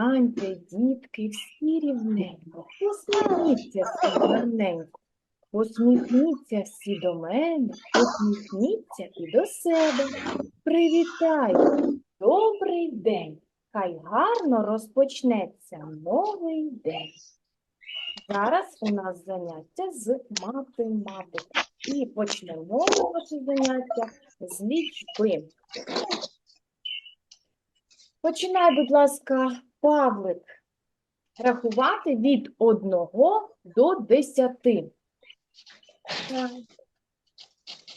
Станьте, дітки, всі рівненько, посміхніться всі гарненько, посміхніться всі до мене, посміхніться і до себе. Привітайте, добрий день, хай гарно розпочнеться новий день. Зараз у нас заняття з математики. І почнемо наше заняття з лічби. Починай, будь ласка, Павлик, рахувати від 1 до 10.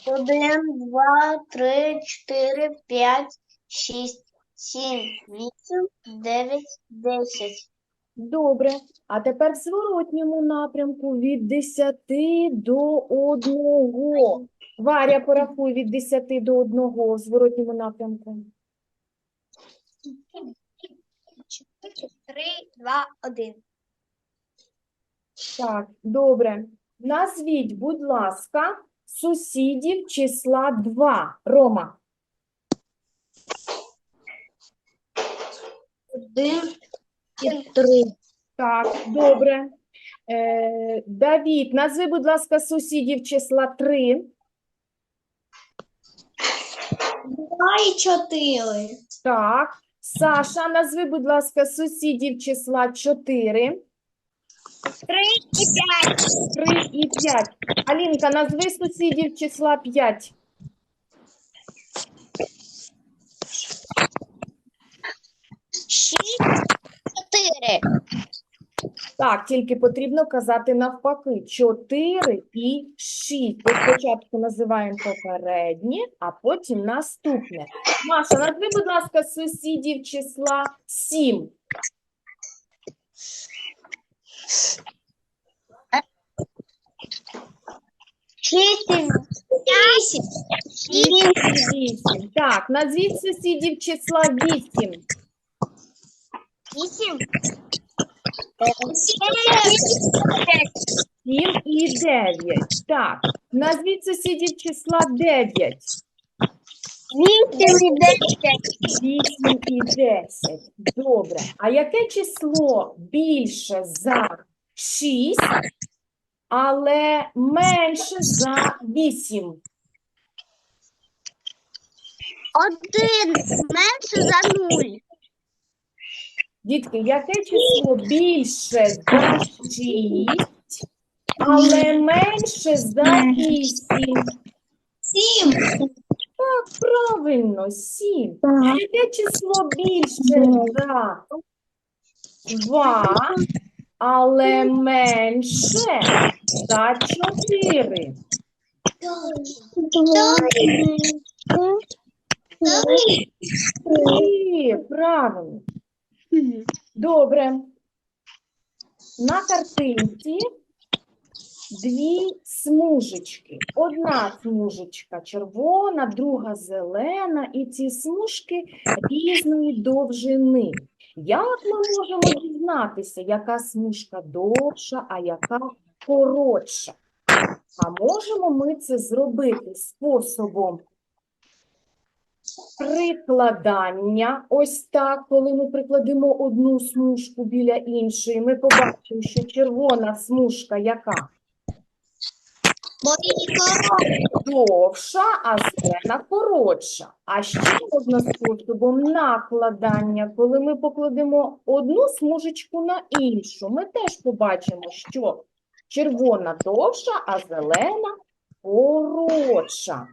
Один, два, три, чотири, п'ять, шість, сім, вісім, дев'ять, десять. Добре. А тепер в зворотньому напрямку від 10 до 1. Варя, порахуй від 10 до 1 в зворотньому напрямку. Три, два, один. Так, добре. Назвіть, будь ласка, сусідів числа 2. Рома. Один і три. Так, добре. Е, Давід, назви, будь ласка, сусідів числа 3. Два і чотири. Так. Саша, назви, будь ласка, сусідів числа 4. Три і п'ять. 3 і 5. Алінка, назви сусідів числа 5. Шість, чотири. Так, тільки потрібно казати навпаки. 4 і 6. Бо спочатку називаємо попереднє, а потім наступне. Маша, назви, будь ласка, сусідів числа 7. Шість, і вісім. Так, назвіть сусідів числа 8. вісім. 7 і 9. Так, назвіть сусідів числа 9. Вісім і десять. 8 і 10. Добре. А яке число більше за 6, але менше за 8? Один менше за нуль. Дітки, яке число більше за 6, але менше за 8? Сім. Так, правильно, 7. Яке число більше за 2, але менше за 4? Три, правильно. Добре. На картинці дві смужечки. Одна смужечка червона, друга зелена, і ці смужки різної довжини. Як ми можемо дізнатися, яка смужка довша, а яка коротша? А можемо ми це зробити способом прикладання. Ось так, коли ми прикладемо одну смужку біля іншої, ми побачимо, що червона смужка яка довша, а зелена коротша. А ще можна способом накладання, коли ми покладемо одну смужечку на іншу, ми теж побачимо, що червона довша, а зелена коротша.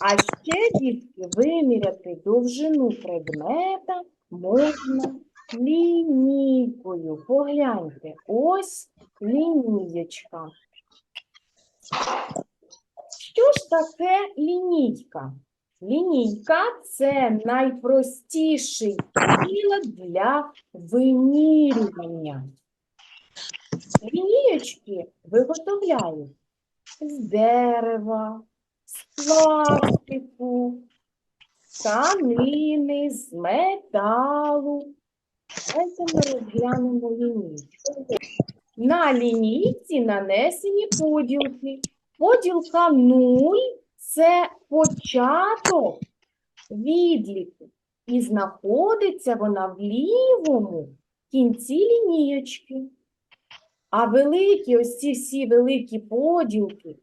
А ще, дітки, виміряти довжину предмета можна лінійкою. Погляньте, ось лінієчка. Що ж таке лінійка? Лінійка – це найпростіший прилад для вимірювання. Лінієчки виготовляють з дерева, з пластику, тканини, з металу. Давайте ми розглянемо лінійку. На лінійці нанесені поділки. Поділка 0 – це початок відліку. І знаходиться вона в лівому кінці лінієчки. А великі, ось ці всі великі поділки,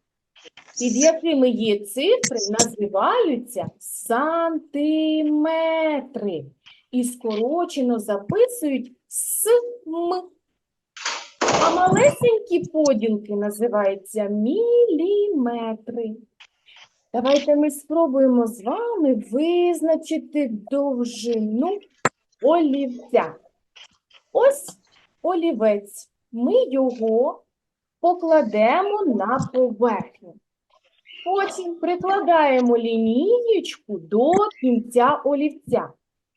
під якими є цифри, називаються сантиметри. І скорочено записують СМ. А малесенькі поділки називаються міліметри. Давайте ми спробуємо з вами визначити довжину олівця. Ось олівець. Ми його покладемо на поверхню. Потім прикладаємо лінієчку до кінця олівця,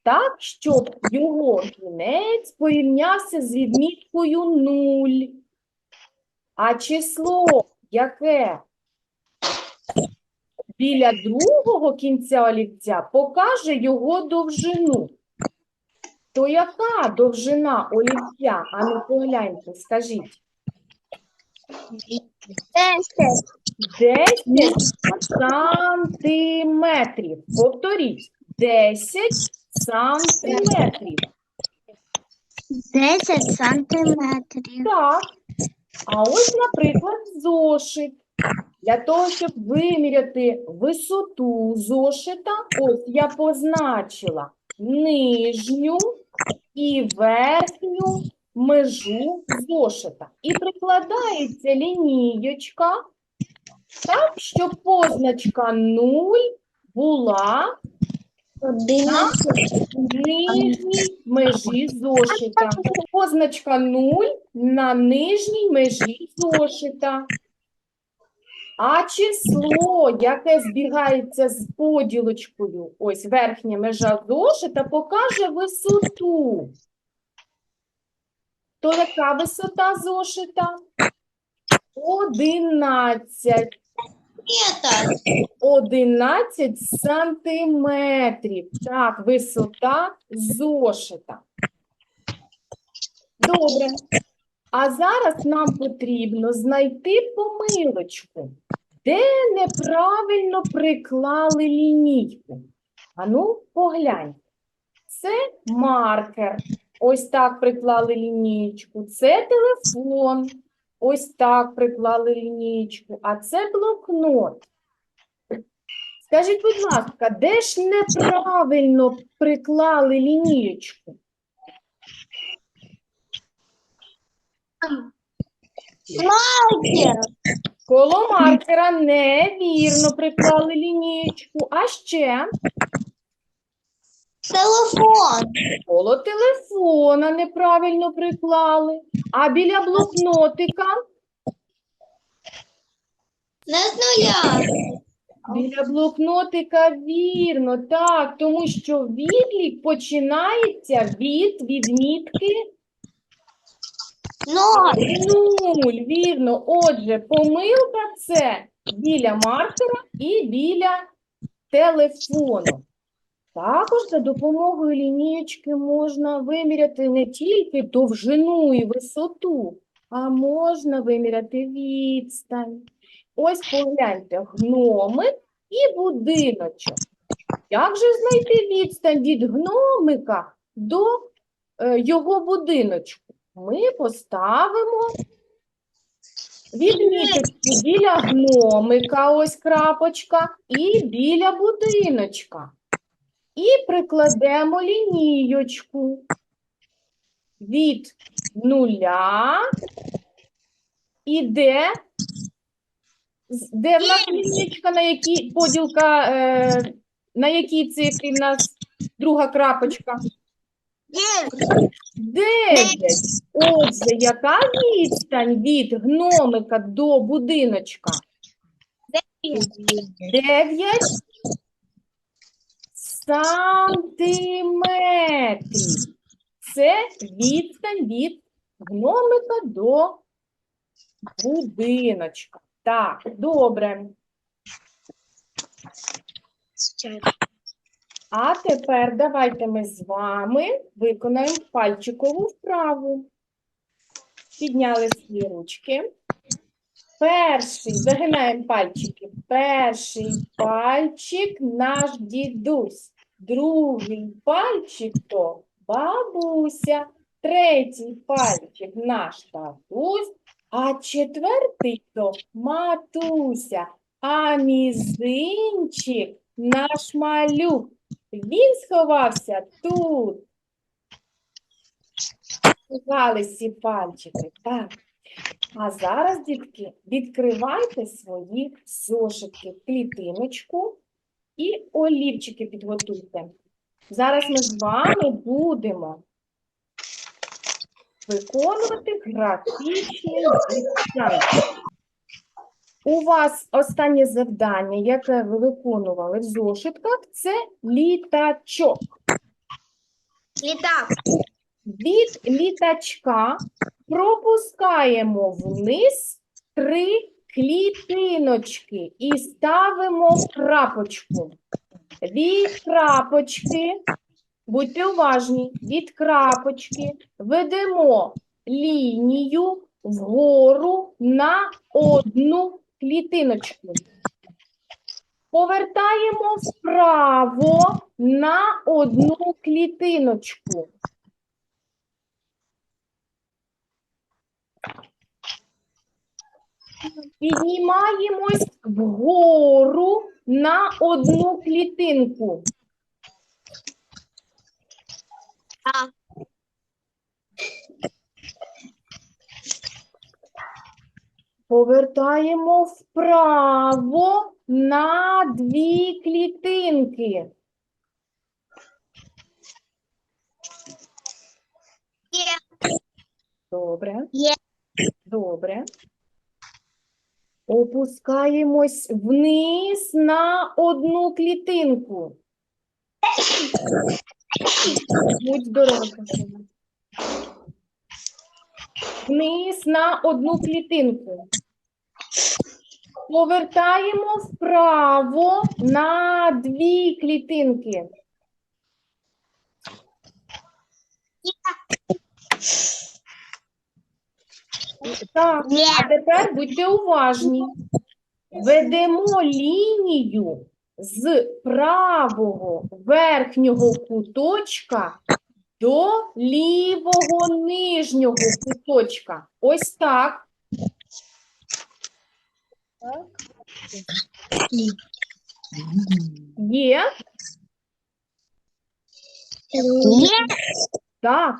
так, щоб його кінець порівнявся з відміткою 0. А число, яке біля другого кінця олівця, покаже його довжину. То яка довжина олівця? А ну погляньте, скажіть. Десять. 10 сантиметрів. Повторіть. 10 сантиметрів. Десять сантиметрів. Так. А ось, наприклад, зошит. Для того, щоб виміряти висоту зошита, ось я позначила нижню і верхню межу зошита. І прикладається лінієчка, так, щоб позначка 0 була на нижній межі зошита. Позначка 0 на нижній межі зошита. А число, яке збігається з поділочкою, ось верхня межа зошита, покаже висоту. То яка висота зошита? 11. 11 сантиметрів. Так, висота зошита. Добре. А зараз нам потрібно знайти помилочку, де неправильно приклали лінійку. Ану, поглянь. Це маркер. Ось так приклали лінійку. Це телефон. Ось так приклали лінійку. А це блокнот. Скажіть, будь ласка, де ж неправильно приклали лінієчку? Маркер. Коло маркера невірно приклали лінієчку. А ще Телефон. коло телефона неправильно приклали. А біля блокнотика, Не нуля. біля блокнотика вірно, так, тому що відлік починається від відмітки Ноль. нуль. Вірно. Отже, помилка це біля маркера і біля телефону. Також за допомогою лінієчки можна виміряти не тільки довжину і висоту, а можна виміряти відстань. Ось погляньте, гномик і будиночок. Як же знайти відстань від гномика до е, його будиночку? Ми поставимо відміточку біля гномика, ось крапочка, і біля будиночка. І прикладемо лінієчку від нуля. І де? Де в нас лінієчка, на якій поділка, е, на якій цифрі в нас друга крапочка? Дев'ять. Отже, яка відстань від гномика до будиночка? Дев'ять сантиметрів. Це відстань від гномика до будиночка. Так, добре. А тепер давайте ми з вами виконаємо пальчикову вправу. Підняли свої ручки. Перший, загинаємо пальчики. Перший пальчик наш дідусь. Другий пальчик то бабуся, третій пальчик наш татусь, а четвертий то матуся, а мізинчик наш малюк. Він сховався тут. Сховались ці пальчики. Так. А зараз, дітки, відкривайте свої зошитки, клітиночку і олівчики підготуйте. Зараз ми з вами будемо виконувати графічний дизайн. У вас останнє завдання, яке ви виконували в зошитках, це літачок. Літак. Від літачка пропускаємо вниз три клітиночки і ставимо крапочку. Від крапочки, будьте уважні, від крапочки ведемо лінію вгору на одну клітиночку. Повертаємо вправо на одну клітиночку. Піднімаємось вгору на одну клітинку. Так. Повертаємо вправо на дві клітинки. Є. Добре. Є. Добре. Опускаємось вниз на одну клітинку. Будь здорова, Вниз на одну клітинку. Повертаємо вправо на дві клітинки. Так, а тепер будьте уважні. Ведемо лінію з правого верхнього куточка до лівого нижнього куточка. Ось так. Є? Є. Так.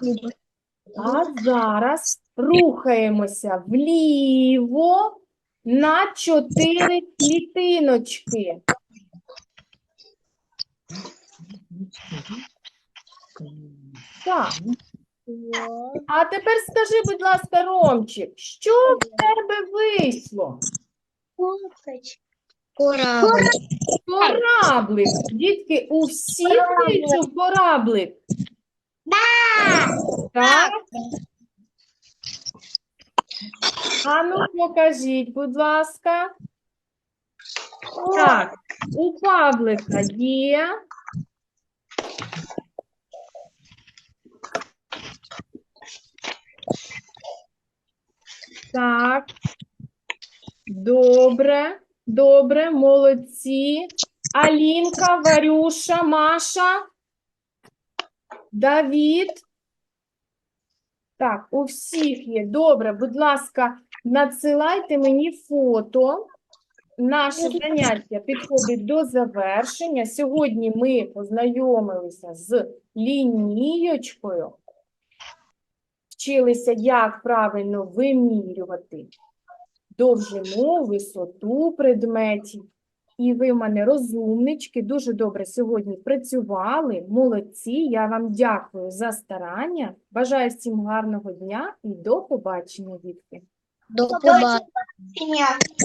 А зараз рухаємося вліво на чотири клітиночки. Так. А тепер скажи, будь ласка, Ромчик, що в тебе вийшло? Корабль. Кораблик. Дітки, у всіх вийшов кораблик. Так. А ну покажіть, будь ласка. Так, у Павлика є. Так. Добре, добре, молодці. Алінка, Варюша, Маша, Давід. Так, у всіх є. Добре, будь ласка, надсилайте мені фото. Наше заняття підходить до завершення. Сьогодні ми познайомилися з лінієчкою, вчилися, як правильно вимірювати довжину, висоту предметів. І ви в мене розумнички, дуже добре сьогодні працювали. Молодці. Я вам дякую за старання. Бажаю всім гарного дня і до побачення, дітки. До побачення.